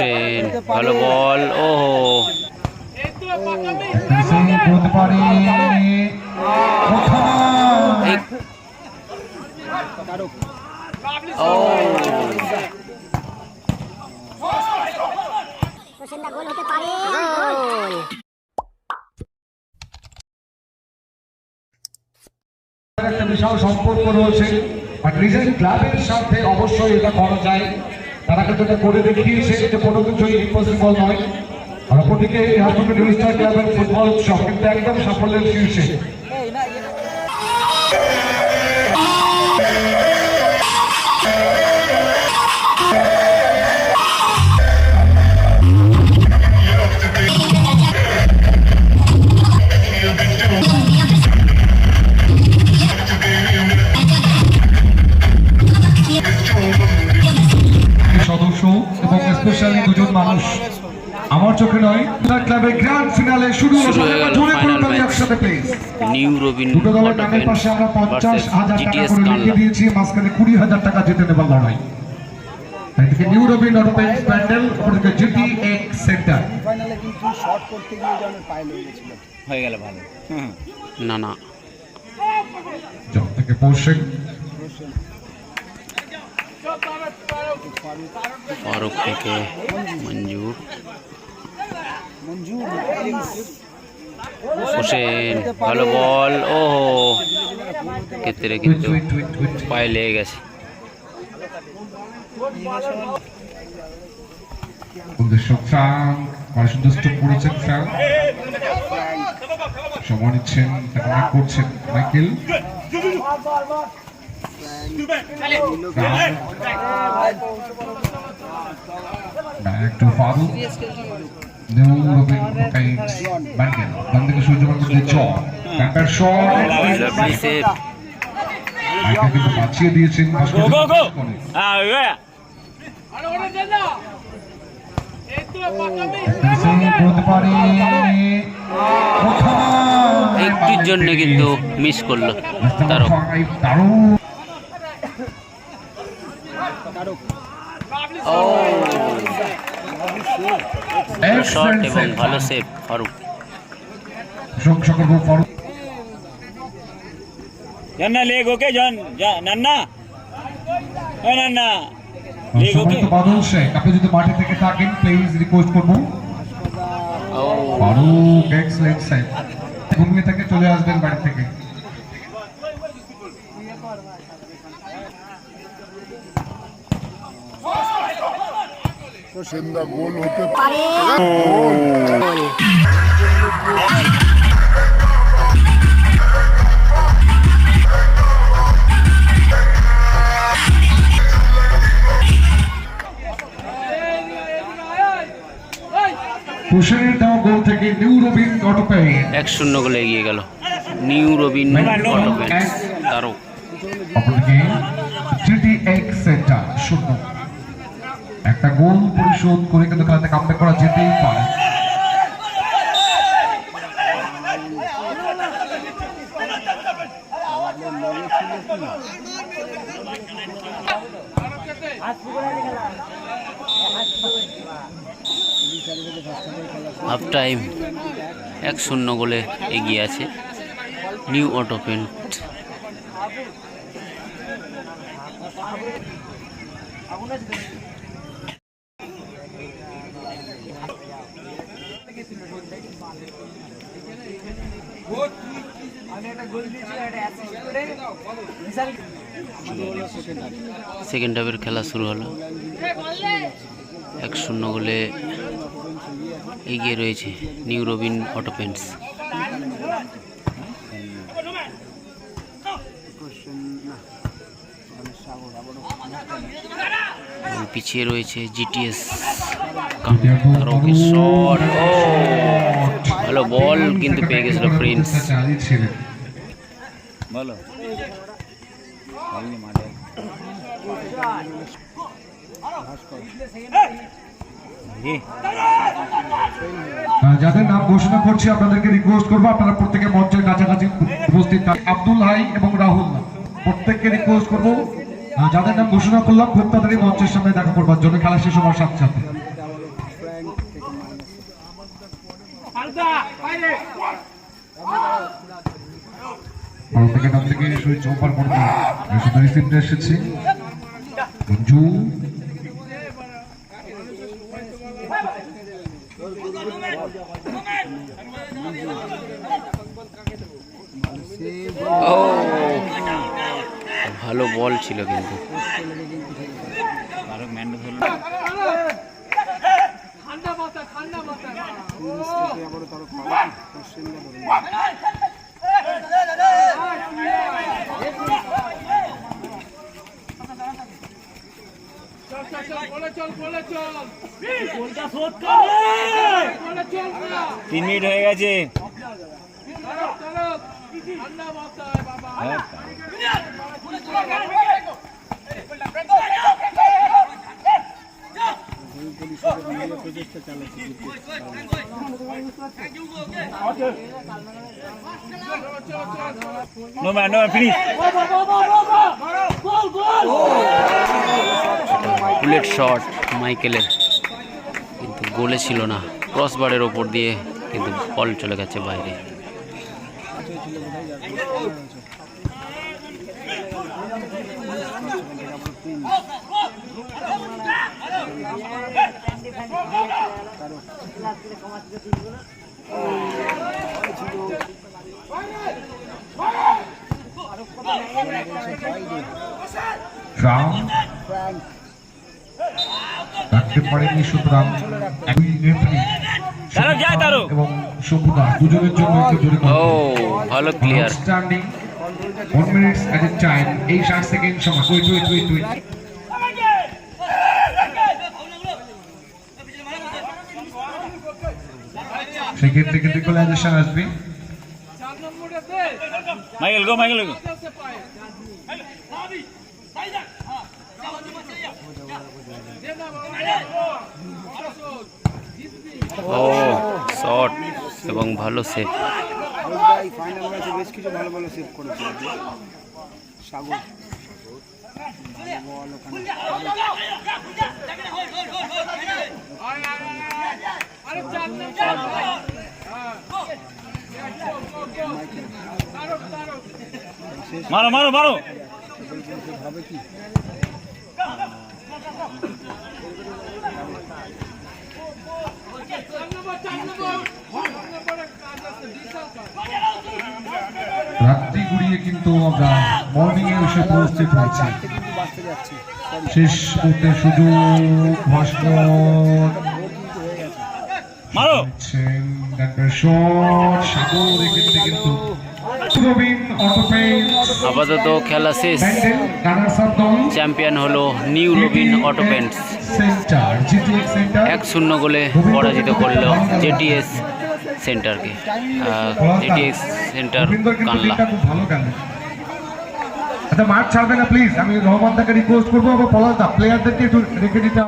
হোসেন ভালো বল ও একটা বিশাল সম্পর্ক রয়েছে। আর নিজের ক্লাবের সাথে অবশ্যই এটা করা যায়। তারা কিন্তু করে দেখিয়েছে যে কোনো কিছুই ইম্পসিবল নয়। অপরদিকে হাসপাতাল নিউস্টার ক্লাবের ফুটবল উৎসব কিন্তু একদম সাফল্যের শীর্ষে। স্পেশালি দুজন মানুষ। আমার চোখে নয়। ক্লাবের গ্র্যান্ড ফিনালে শুরু জোরে ফাইনাল করতালি একসাথে প্লিজ নিউ রবিন দুটো দলের নামের পাশে আমরা পঞ্চাশ হাজার টাকা করে লিখে দিয়েছি। মাঝখানে কুড়ি হাজার টাকা জিতে নেবার লড়াই। এদিকে নিউ রবিন অটোপেন্স প্যান্ডেল অপরদিকে জিটি এক সেন্টার ফাইনালে কিন্তু শর্ট করতে গিয়ে জনের পায়ে লেগে গেছিল। হয়ে গেল ভালো। না না। জল থেকে পৌঁছে ফারুক থেকে মঞ্জুর। হোসেন, ভালো বল। ও ক্ষেত্রে কিন্তু পায়ে লেগে গেছে। ফ্রাঙ্ক সময় নিচ্ছেন করছেন Michael. Back to Farooq. New বাঁচিয়ে দিয়েছেন করতে পারে? একটির জন্য কিন্তু মিস করল তারও শট এবং ভালো সেভ ফারুক। করব লেগ ওকে জন নান্না। ও Nanna. Leg okay Badal Sheikh. আপনি যদি মাঠে থেকে থাকেন প্লিজ রিকোয়েস্ট করব। ও। ফারুক এক্সেলেন্ট সেভ ঘুমিয়ে থেকে চলে আসবেন বাড়ি থেকে। সেন্দা গোল হতে পারে। তুষারের দেওয়া গোল থেকে নিউ রবিন অটোপে এক শূন্য গোলে এগিয়ে গেল। নিউ রবিন অটোপেন্স তারও অপরদিকে এক্স সেন্টার শূন্য। একটা গোল পরিশোধ করে কিন্তু খেলাতে কামব্যাক করা যেতেই পারে। হাফ টাইম এক শূন্য গোলে এগিয়ে আছে নিউ অটোপেন্ট সেকেন্ড হাফের খেলা শুরু হলো। এক শূন্য গোলে এগিয়ে রয়েছে নিউ রবিন অটো পেন্টস পিছিয়ে রয়েছে জিটিএস ভালো বল কিন্তু পেয়ে গেছিল প্রিন্স বলো। যাদের নাম ঘোষণা করছি আপনাদেরকে রিকোয়েস্ট করব আপনারা প্রত্যেকে মঞ্চের কাছাকাছি উপস্থিত আব্দুল হাই এবং রাহুল প্রত্যেককে রিকোয়েস্ট করব। যাদের নাম ঘোষণা করলাম খুব তাড়াতাড়ি মঞ্চের সামনে দেখা করবার জন্য খেলা শেষ হওয়ার সাথে সাথে। আলদা বাইরে। ভালো থেকে ডান থেকে শুরু চৌপার করতে শুধু রিসিপ্টে এসেছে। মঞ্জু ভালো বল ছিল কিন্তু। আরও ম্যান্ড ধরলো আবার তিন মিনিট হয়ে গেছে। হ্যাঁ, পরিষদের মিডিয়া প্রচেষ্টা চালাচ্ছে বুলেট শট মাইকেলের। কিন্তু গোলে ছিল না। ক্রসবারের ওপর দিয়ে কিন্তু বল চলে গেছে বাইরে। রাম রাখতে পারেনি সুতরাং দুই রেফারি তারক যায়, তারক। এবং সবুদা দুজনের জন্য একটু জোরে ও ভালো clear standing one minutes at a time এই ষাট সেকেন্ড সময়। ওয়েট ওয়েট ওয়েট ওয়েট সেক্ষেত্রে কিন্তু ইকুয়ালাইজেশন আসবে। মাইকেল গো মাইকেল গো ও শট এবং ভালো সেভ বেশ কিছু ভালো ভালো সেভ করেছে মারো মারো মারো। হবে কি রাত্রি গুড়িয়ে কিন্তু আমরা মর্নিং এ এসে কিন্তু যাচ্ছে সরি শেষ করতে সুযোগ ভাস্কর কিন্তু মারো সাগর এক্ষেত্রে কিন্তু প্রবীণ অটোপেন্টস আপাতত খেলা শেষ। চ্যাম্পিয়ন হলো নিউ রবিন অটো পেন্টস এক শূন্য গোলে পরাজিত করল জেটিএস সেন্টারকে জেটিএস সেন্টার কানলা। আচ্ছা মাঠ ছাড়বে না প্লিজ আমি রহমান দাকে রিকোয়েস্ট করব পলাশ দা প্লেয়ারদেরকে একটু রেখে দিতে